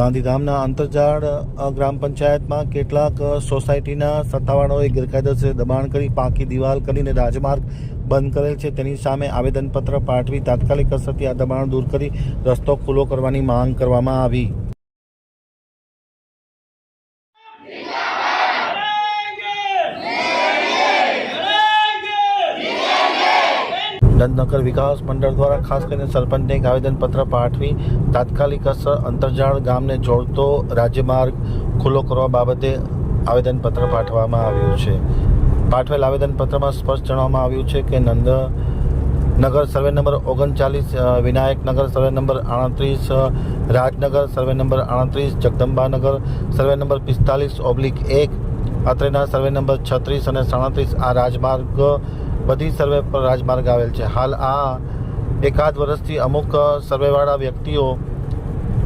ગાંધીધામના અંતરજાળ ગ્રામ પંચાયતમાં કેટલાક સોસાયટીના સત્તાવાળાઓએ ગેરકાયદેસર દબાણ કરી પાકી દિવાલ કરીને રાજમાર્ગ બંધ કરેલ છે. તેની સામે આવેદનપત્ર પાઠવી તાત્કાલિક અસરથી આ દબાણ દૂર કરી રસ્તો ખુલ્લો કરવાની માંગ કરવામાં આવી. દંતનગર વિકાસ મંડળ દ્વારા ખાસ કરીને સરપંચને એક આવેદનપત્ર પાઠવી તાત્કાલિક અસર અંતરજાળ ગામને જોડતો રાજ્યમાર્ગ ખુલ્લો કરવા બાબતે આવેદનપત્ર પાઠવવામાં આવ્યું છે. પાઠવેલ આવેદનપત્રમાં સ્પષ્ટ જણાવવામાં આવ્યું છે કે નંદ નગર સર્વે નંબર ઓગણચાલીસ વિનાયક નગર સર્વે નંબર આડત્રીસ રાજનગર સર્વે નંબર આડત્રીસ જગદંબાનગર સર્વે નંબર પિસ્તાલીસ ઓબ્લિક એક, અત્રેના સર્વે નંબર છત્રીસ અને સાડત્રીસ આ રાજમાર્ગ બધી સર્વે પર રાજમાર્ગ આવેલ છે. હાલ આ એકાદ વર્ષથી અમુક સર્વેવાળા વ્યક્તિઓ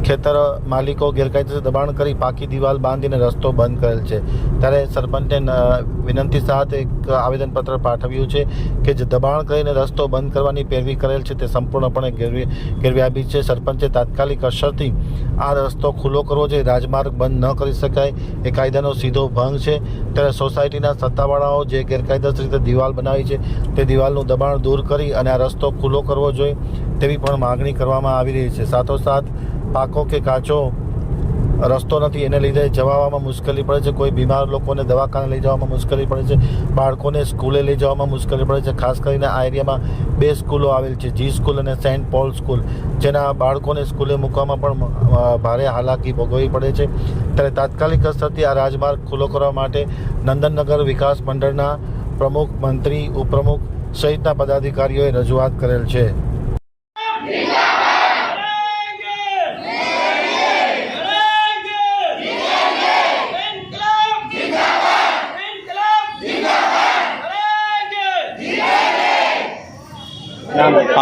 ખેતર માલિકો ગેરકાયદેસર દબાણ કરી પાકી દિવાલ બાંધીને રસ્તો બંધ કરેલ છે. ત્યારે સરપંચને વિનંતી સાથે એક આવેદનપત્ર પાઠવ્યું છે કે જે દબાણ કરીને રસ્તો બંધ કરવાની પેરવી કરેલ છે તે સંપૂર્ણપણે ગેરવી ગેરવ્યાબી છે. સરપંચે તાત્કાલિક અસરથી આ રસ્તો ખુલ્લો કરવો જોઈએ. રાજમાર્ગ બંધ ન કરી શકાય. એ કાયદાનો સીધો ભંગ છે. ત્યારે સોસાયટીના સત્તાવાળાઓ જે ગેરકાયદેસર રીતે દિવાલ બનાવી છે તે દિવાલનું દબાણ દૂર કરી અને આ રસ્તો ખુલ્લો કરવો જોઈએ તેવી પણ માગણી કરવામાં આવી રહી છે. સાથોસાથ પાકો કે કાચો રસ્તો નથી, એને લીધે જવામાં મુશ્કેલી પડે છે. કોઈ બીમાર લોકોને દવાખાને લઈ જવામાં મુશ્કેલી પડે છે. બાળકોને સ્કૂલે લઈ જવામાં મુશ્કેલી પડે છે. ખાસ કરીને આ એરિયામાં બે સ્કૂલો આવેલ છે, જી સ્કૂલ અને સેન્ટ પોલ સ્કૂલ, જેના બાળકોને સ્કૂલે મૂકવામાં પણ ભારે હાલાકી ભોગવવી પડે છે. ત્યારે તાત્કાલિક અસરથી આ રાજમાર્ગ ખુલ્લો કરવા માટે નંદનનગર વિકાસ મંડળના પ્રમુખ, મંત્રી, ઉપપ્રમુખ સહિતના પદાધિકારીઓએ રજૂઆત કરેલ છે.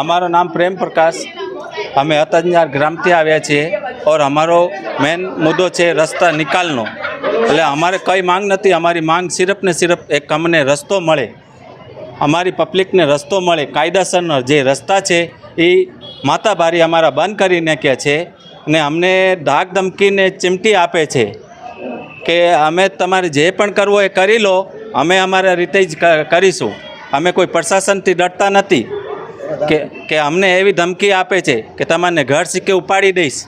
हमारा नाम प्रेम प्रकाश અમે અતંજાર ગ્રામથી આવ્યા છીએ ઓર અમારો મેન મુદ્દો છે રસ્તા નિકાલનો એટલે અમારે કંઈ માંગ નથી અમારી માંગ સિર્ફ ને સિર્ફ એક અમને રસ્તો મળે અમારી પબ્લિકને રસ્તો મળે કાયદાસરનો જે રસ્તા છે એ માતાભારી અમારા બંધ કરી નાખ્યા છે ને અમને ધાક ધમકીને ચીમટી આપે છે કે અમે તમારે જે પણ કરવો એ કરી લો અમે અમારા રીતે જ ક- કરીશું અમે કોઈ પ્રશાસનથી ડરતા નથી કે કે અમને એવી ધમકી આપે છે કે તમારને ઘર સિક્કે ઉપાડી દઈશ.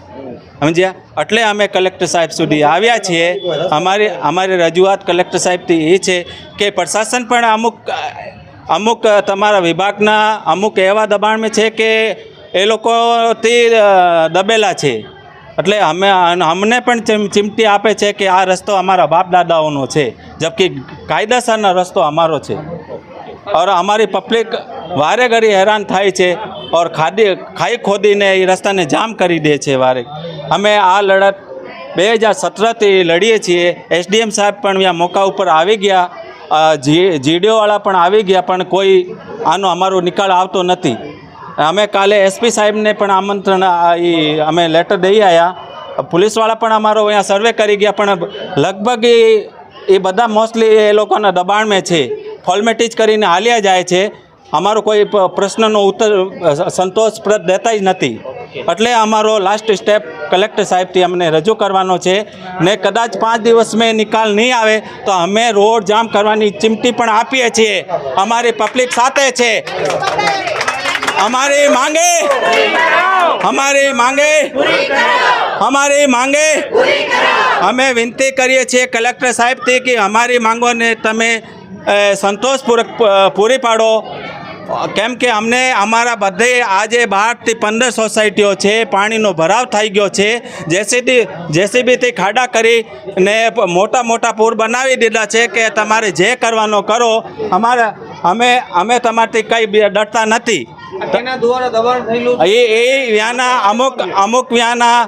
સમજ્યા? એટલે અમે કલેક્ટર સાહેબ સુધી આવ્યા છીએ. અમારી અમારી રજૂઆત કલેક્ટર સાહેબથી એ છે કે પ્રશાસન પણ અમુક અમુક તમારા વિભાગના અમુક એવા દબાણમાં છે કે એ લોકોથી દબેલા છે. એટલે અમે અમને પણ ચીમટી આપે છે કે આ રસ્તો અમારા બાપ દાદાઓનો છે જબકી કાયદાસરનો રસ્તો અમારો છે. ઓર અમારી પબ્લિક વારે ઘડી હેરાન થાય છે ઓર ખાદી ખાઈ ખોદીને એ રસ્તાને જામ કરી દે છે વારે. અમે આ લડત બે હજાર સતરથી લડીએ છીએ. એસડીએમ સાહેબ પણ ત્યાં મોકા ઉપર આવી ગયા. જીડીઓવાળા પણ આવી ગયા, પણ કોઈ આનો અમારો નિકાલ આવતો નથી. અમે કાલે એસપી સાહેબને પણ આમંત્રણ એ અમે લેટર દઈ આવ્યા પોલીસવાળા પણ અમારો અહીંયા સર્વે કરી ગયા, પણ લગભગ એ બધા મોસ્ટલી એ લોકોના દબાણમાં છે. ફોર્મેટિજ કરીને હાલ્યા જાય છે. અમારો કોઈ પ્રશ્નનો ઉત્તર સંતોષપ્રદ દેતા જ નથી. એટલે અમારો લાસ્ટ સ્ટેપ કલેક્ટર સાહેબથી અમને રજૂ કરવાનો છે ને કદાચ પાંચ દિવસ મેં નિકાલ નહીં આવે તો અમે રોડ જામ કરવાની ચિમટી પણ આપીએ છીએ. અમારી પબ્લિક સાથે છે. અમારી માંગે. અમારી માંગે. અમારી માંગે. અમે વિનંતી કરીએ છીએ કલેક્ટર સાહેબથી કે અમારી માંગોને તમે સંતોષપૂર્વક પૂરી પાડો. કેમ કે અમને અમારા બધે આજે બારથી પંદર સોસાયટીઓ છે પાણીનો ભરાવ થઈ ગયો છે. જેસીબી જેસીબીથી ખાડા કરી ને મોટા મોટા પૂર બનાવી દીધા છે કે તમારે જે કરવાનો કરો અમારા અમે અમે તમારથી કંઈ ડરતા નથી. એ એ વ્યાના અમુક અમુક વ્યાના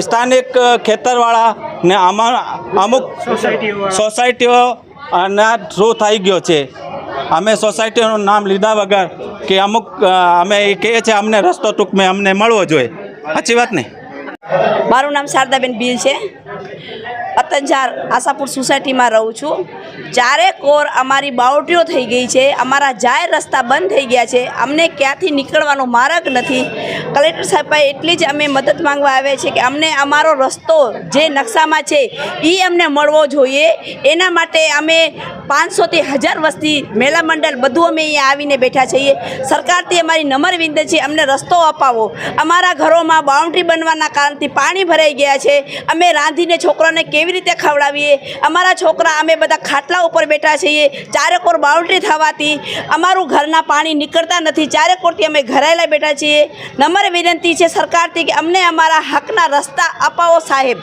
સ્થાનિક ખેતરવાળા ને અમુક સોસાયટીઓ ના થ્રુ થઈ ગયો છે. અમે સોસાયટીનું નામ લીધા વગર કે અમુક અમે એ કહીએ છીએ અમને રસ્તો ટૂંકમાં અમને મળવો જોઈએ. સાચી વાત ને? મારું નામ શારદાબેન બીલ છે. અતંજાર આશાપુર સોસાયટીમાં રહું છું. ચારે કોર અમારી બાઉટીઓ થઈ ગઈ છે, અમારા જાહેર રસ્તા બંધ થઈ ગયા છે, અમને ક્યાંથી નીકળવાનો માર્ગ નથી. કલેક્ટર સાહેબભાઈ, એટલી જ અમે મદદ માંગવા આવ્યા છે કે અમને અમારો રસ્તો જે નકશામાં છે એ અમને મળવો જોઈએ. એના માટે અમે પાંચસોથી હજાર વસ્તી મેલા મંડળ બધું અમે અહીંયા આવીને બેઠા છીએ. સરકારથી અમારી નમ્ર વિનંતી છે, અમને રસ્તો અપાવો. અમારા ઘરોમાં બાઉન્ડ્રી બનવાના કારણથી પાણી ભરાઈ ગયા છે. અમે રાંધીને છોકરાને કેવી રીતે ખવડાવીએ? અમારા છોકરા, અમે બધા ખાટલા ઉપર બેઠા છીએ. ચારેકોર બાઉન્ડ્રી થવાથી અમારું ઘરના પાણી નીકળતા નથી. ચારે કોરથી અમે ઘરાયેલા બેઠા છીએ. નમ્ર વિનંતી છે સરકારથી કે અમને અમારા હકના રસ્તા અપાવો સાહેબ.